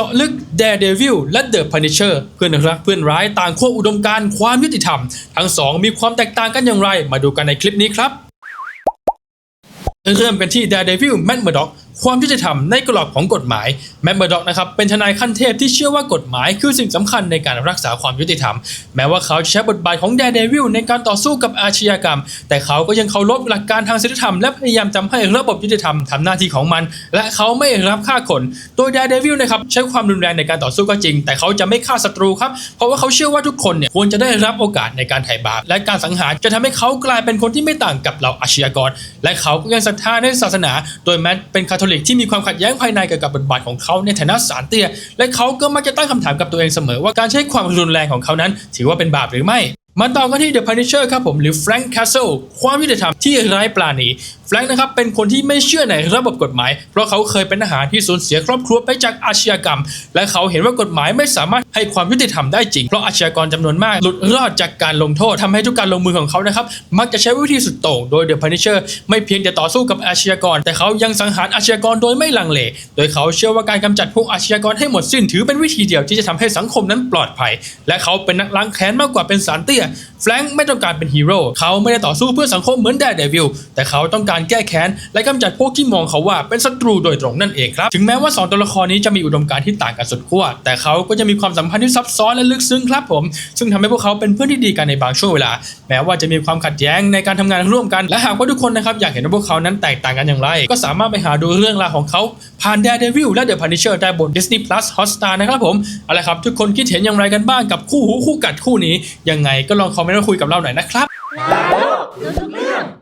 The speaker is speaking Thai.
เจาะลึก Daredevil และ The Punisher เพื่อนรักเพื่อนร้ายต่างขั้วอุดมการณ์ความยุติธรรม ทั้งสองมีความแตกต่างกันอย่างไร มาดูกันในคลิปนี้ครับ เริ่มกันที่ Daredevil Matt Murdock ความยุติธรรมในกรอบของกฎหมายแม t เ Murdock นะครับเป็นทนายขั้นเทพที่เชื่อว่ากฎหมายคือสิ่งสำคัญในการรักษาความยุติธรรม แม้ว่าเขาจะใช้บทบาทของ Daredevil ในการต่อสู้กับอาชญากรรม แต่เขาก็ยังเคารพหลักการทางศีลธรรมและพยายามทำให้ระบบยุติธรรมทำหน้าที่ของมัน และเขาไม่รับฆ่าคนโดย Daredevil นะครับใช้ความรุนแรงในการต่อสู้ก็จริง แต่เขาจะไม่ฆ่าศัตรูครับเพราะว่าเขาเชื่อว่าทุกคนเนี่ยควรจะได้รับโอกาสในการไถ่บาปและการสังหารจะทำให้เขากลายเป็นคนที่ไม่ต่างกับเหล่าอาชญากร และเขาก็ยังศรัทธาในศาสนา โดยแม้เป็นคาทอลิกที่มีความขัดแย้งภายในเกี่ยวกับบทบาทของเขาในฐานะสารเตี้ย และเขาก็มักจะตั้งคำถามกับตัวเองเสมอว่าการใช้ความรุนแรงของเขานั้น ถือว่าเป็นบาปหรือไม่มาต่อกันที่ The Punisher ครับผมหรือ Frank Castle ความยุติธรรมที่ไร้ปราณีแฟรงค์นะครับเป็นคนที่ไม่เชื่อในระบบกฎหมาย เพราะเขาเคยเป็นทหารที่สูญเสียครอบครัวไปจากอาชญากรรม และเขาเห็นว่ากฎหมายไม่สามารถ ให้ความยุติธรรมได้จริง เพราะอาชญากรจำนวนมากหลุดรอดจากการลงโทษทำให้ทุกการลงมือของเขานะครับมักจะใช้วิธีสุดโต่งโดย The Punisher ไม่เพียงแต่ต่อสู้กับอาชญากร แต่เขายังสังหารอาชญากรโดยไม่ลังเล โดยเขาเชื่อว่าการกำจัดพวกอาชญากรให้หมดสิ้นถือเป็นวิธีเดียวที่จะทำให้สังคมนั้นปลอดภัย และเขาเป็นนักล้างแค้นมากกว่าเป็นสารเตี้ยแฟรงค์ไม่ต้องการเป็นฮีโร่เขาไม่ได้ต่อสู้เพื่อสังคมเหมือนแดเดวิลแต่เขาต้องการแก้แค้นและกำจัดพวกที่มองเขาว่าเป็นศัตรูโดยตรงนั่นเองครับถึงแม้ว่าสองตัวละครนี้จะมีอุดมการณ์ที่ต่างกันสุดขั้วแต่เขาก็จะมีความสัมพันธ์ที่ซับซ้อนและลึกซึ้งครับผม ซึ่งทำให้พวกเขาเป็นเพื่อนที่ดีกันในบางช่วงเวลา แม้ว่าจะมีความขัดแย้งในการทำงานร่วมกัน และหากว่าทุกคนนะครับอยากเห็นว่าพวกเขานั้นแตกต่างกันอย่างไร ก็สามารถไปหาดูเรื่องราวของเขาผ่านแดร์เดวิลและ The Punisher ได้บน Disney Plus Hotstar นะครับผมเอาละครับทุกคนคิดเห็นอย่างไรกันบ้างกับคู่หูคู่กัดคู่นี้ยังไงก็ลองคอมเมนต์มาคุยกับเราหน่อยนะครับ